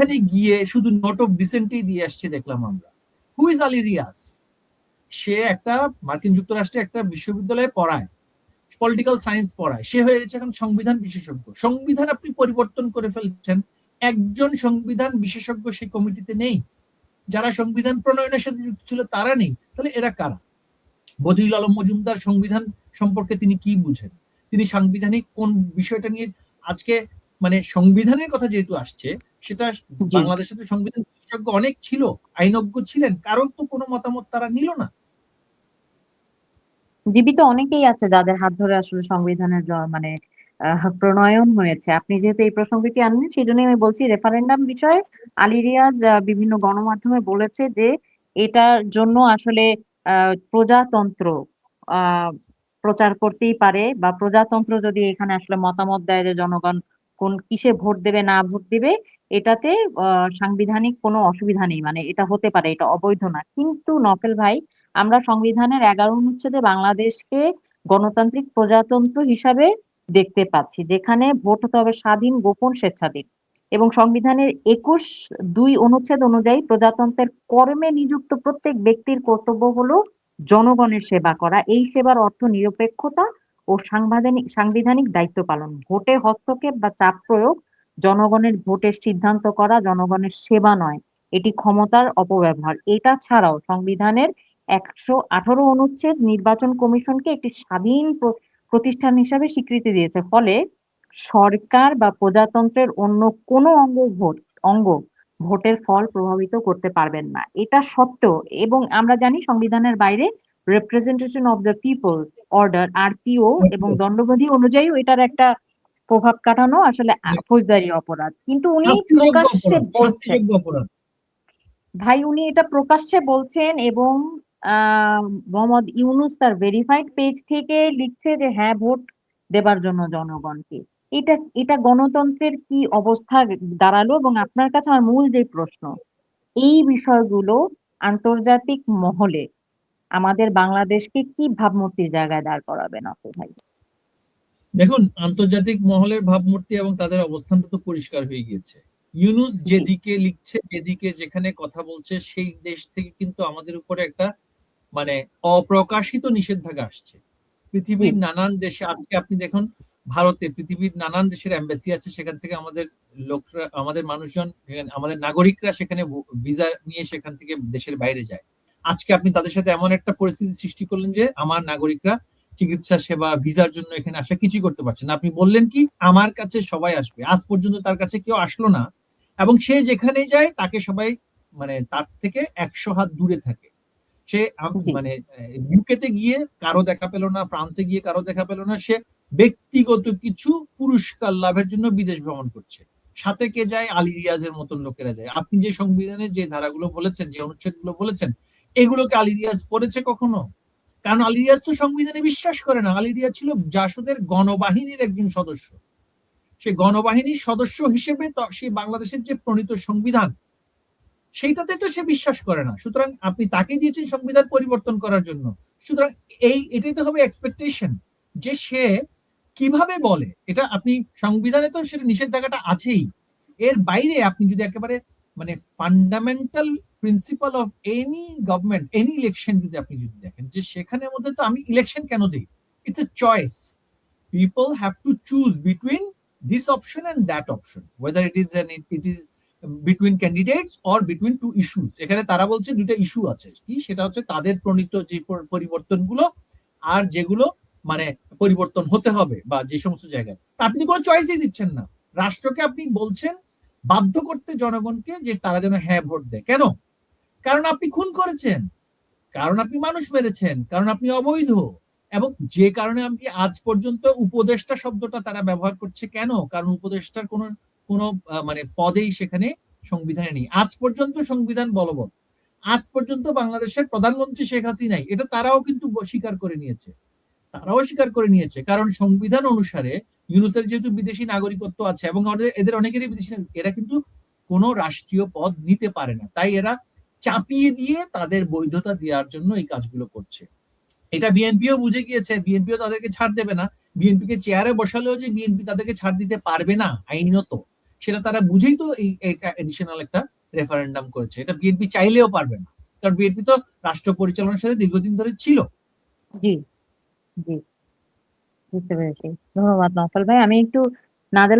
সেখানে গিয়ে শুধু নোট অফ ডিসেন্টেই দিয়ে আসছে দেখলাম আমরা। হু ইজ আলী রিয়াজ সে একটা মার্কিন যুক্তরাষ্ট্রে একটা বিশ্ববিদ্যালয়ে পড়ায় পলিটিক্যাল সায়েন্স পড়ায়। সে হয়ে গেছে এখন সংবিধান বিশেষজ্ঞ। সংবিধান আপনি পরিবর্তন করে ফেলছেন, একজন সংবিধান বিশেষজ্ঞ সেই কমিটিতে নেই। যারা সংবিধান প্রণয়নের সাথে যুক্ত ছিল তারা নেই। তাহলে এরা কারা? বদিউল আলম মজুমদার সংবিধান সম্পর্কে তিনি কি বুঝেন? তিনি সাংবিধানিক কোন বিষয়টা নিয়ে আজকে মানে সংবিধানের কথা যেহেতু আসছে সেটা বাংলাদেশে তো সংবিধান বিশেষজ্ঞ অনেক ছিল আইনজ্ঞ ছিলেন কারণ তো কোনো মতামত তারা নিল না। জীবিত অনেকেই আছে যাদের হাত ধরে আসলে সংবিধানের মানে প্রণয়ন হয়েছে। আপনি যেহেতু এই প্রসঙ্গটি আনলেন সেই জন্যই আমি বলছি রেফারেন্ডাম বিষয়ে আলী রিয়াজ বিভিন্ন গণমাধ্যমে বলেছে যে এটার জন্য আসলে প্রজাতন্ত্র প্রচার করতেই পারে বা প্রজাতন্ত্র যদি এখানে আসলে মতামত দেয় যে জনগণ কোন কিসে ভোট দেবে, না ভোট দেবে, এটাতে সাংবিধানিক কোনো অসুবিধা নেই। মানে এটা হতে পারে, এটা অবৈধ না। কিন্তু নফেল ভাই, আমরা সংবিধানের এগারো অনুচ্ছেদে বাংলাদেশকে গণতান্ত্রিক প্রজাতন্ত্র হিসাবে দেখতে পাচ্ছি, যেখানে ভোট হতে হবে স্বাধীন, গোপন, স্বেচ্ছাধীন। এবং সংবিধানের একুশ দুই অনুচ্ছেদ অনুযায়ী প্রজাতন্ত্রের কর্মে নিযুক্ত প্রত্যেক ব্যক্তির কর্তব্য হলো জনগণের সেবা করা। এই সেবার অর্থ নিরপেক্ষতা ও সাংবিধানিক সাংবিধানিক দায়িত্ব পালন। ভোটে হস্তক্ষেপ বা চাপ প্রয়োগ জনগণের ভোটের সিদ্ধান্ত করা জনগণের সেবা নয়, এটি ক্ষমতার অপব্যবহার। এটা ছাড়াও সংবিধানের একশো আঠারো অনুচ্ছেদ নির্বাচন কমিশনকে একটি স্বাধীন প্রতিষ্ঠান হিসাবে স্বীকৃতি দিয়েছে। ফলে সরকার বা প্রজাতন্ত্রের অন্য কোনো অঙ্গ ভোট, অঙ্গ ভোটের ফল প্রভাবিত করতে পারবেন না। এটা সত্ত্বেও এবং আমরা জানি সংবিধানের বাইরে representation of the people order RPO এবং দণ্ডবিধি অনুযায়ী এটার একটা প্রভাব কাটানো আসলে ফৌজদারি অপরাধ। কিন্তু উনি প্রকাশ্যে বলছেন। ভাই উনি এটা প্রকাশ্যে বলছেন এবং মোহাম্মদ ইউনুস তার ভেরিফাইড পেজ থেকে লিখছে যে হ্যাঁ ভোট দেবার জন্য জনগণকে। এটা এটা গণতন্ত্রের কি অবস্থা দাঁড়াল এবং আপনার কাছে আমার মূল যে প্রশ্ন এই বিষয়গুলো আন্তর্জাতিক মহলে আমাদের বাংলাদেশকে কি ভাবমূর্তির জায়গায় দাঁড় করাবেন আপু ভাই? দেখুন আন্তর্জাতিক মহলের ভাবমূর্তি এবং তাদের অবস্থানটা তো পরিষ্কার হয়ে গিয়েছে। ইউনুস যেদিকে লিখছে যেদিকে যেখানে কথা বলছে সেই দেশ থেকে কিন্তু আমাদের উপরে একটা মানে অপ্রকাশিত নিষেধাজ্ঞা আসছে। পৃথিবীর নানান দেশে আজকে আপনি দেখুন ভারতে পৃথিবীর নানান দেশের এম্বাসি আছে সেখান থেকে আমাদের লোকরা আমাদের মানুষজন আমাদের নাগরিকরা সেখানে ভিসা নিয়ে সেখান থেকে দেশের বাইরে যায়। আজকে আপনি তাদের সাথে এমন একটা পরিস্থিতি সৃষ্টি করলেন যে আমার নাগরিকরা চিকিৎসা সেবা ভিসার জন্য এখানে আসা কিছুই করতে পারছে না। আপনি বললেন কি আমার কাছে সবাই আসবে। আজ পর্যন্ত তার কাছে কেউ আসলো না এবং সে যেখানে যায় তাকে সবাই মানে তার থেকে একশো হাত দূরে থাকে। সে মানে ইউকেতে গিয়ে কারও দেখা পেল না ফ্রান্সে গিয়ে কারও দেখা পেল না সে ব্যক্তিগত কিছু পুরস্কার লাভের জন্য বিদেশ ভ্রমণ করছে। সাথে কে যায়? আলী রিয়াজের মতন লোকেরা যায়। আপনি যে সংবিধানের যে ধারাগুলো বলেছেন যে অনুচ্ছেদগুলো বলেছেন এগুলোকে আলী রিয়াজ পড়েছে কখনো? কারণ আলী রিয়াজ তো সংবিধানে বিশ্বাস করে না। আলী রিয়াজ ছিল জাসদের গণবাহিনীর একজন সদস্য। সে গণবাহিনীর সদস্য হিসেবে সে বাংলাদেশের যে প্রণীত সংবিধান, সেইটাতে তো সে বিশ্বাস করে না। সুতরাং আপনি তাকে দিয়েছেন সংবিধান পরিবর্তন করার জন্য। সুতরাং এই, এটাই তো হবে এক্সপেকটেশন যে সে কীভাবে বলে। এটা আপনি, সংবিধানে তো সেটা নিষেধাজ্ঞাটা আছেই। এর বাইরে আপনি যদি একেবারে মানে fundamental principle of any government any election যদি আপনি যদি দেখেন, যে সেখানের মধ্যে তো আমি ইলেকশন কেন দিই? It's a choice people have to choose between this option and that option whether it is it is between candidates or between two issues এখানে তারা বলছে দুইটা ইস্যু আছে কি? সেটা হচ্ছে তাদের প্রণীত যে পরিবর্তনগুলো আর যেগুলো মানে পরিবর্তন হতে হবে বা যে সমস্ত জায়গায়। আপনি কোনো চয়েসই দিচ্ছেন না। রাষ্ট্রকে আপনি বলছেন বাধ্য করতে জনগণকে যে তারা যেন হ্যাঁ ভোট দেয়। কেন? কারণ আপনি খুন করেছেন, কারণ আপনি মানুষ মেরেছেন, কারণ আপনি অবৈধ এবং যে কারণে আপনি আজ পর্যন্ত উপদেষ্টা শব্দটা তারা ব্যবহার করছে কেন? কারণ উপদেষ্টার কোনো কোনো মানে পদেই সেখানে সংবিধানে নেই। আজ পর্যন্ত সংবিধান বলবৎ। আজ পর্যন্ত বাংলাদেশের প্রধানমন্ত্রী শেখ হাসিনাই, এটা তারাও কিন্তু স্বীকার করে নিয়েছে। তারাও স্বীকার করে নিয়েছে। কারণ সংবিধান অনুসারে ইউনুসের যেহেতু বিদেশি নাগরিকত্ব আছে এবং এদের অনেকেরই বিদেশি এরা কিন্তু কোনো রাষ্ট্রীয় পদ নিতে পারে না। তাই এরা চাপিয়ে দিয়ে তাদের বৈধতা দেওয়ার জন্য এই কাজগুলো করছে। এটা বিএনপিও বুঝে গিয়েছে। বিএনপিও তাদেরকে ছাড় দেবে না। বিএনপিকে চেয়ারে বসালেও যে বিএনপি তাদেরকে ছাড় দিতে পারবে না আইনত সেটা তারা বুঝেই তো এই এডিশনাল একটা রেফারেন্ডাম করেছে। এটা বিএনপি চাইলেও পারবে না। কারণ বিএনপি তো রাষ্ট্র পরিচালনার সাথে দীর্ঘদিন ধরে ছিল। জি জি। বুঝতে পেরেছি ধন্যবাদ নফল ভাই। আমি একটু নাদের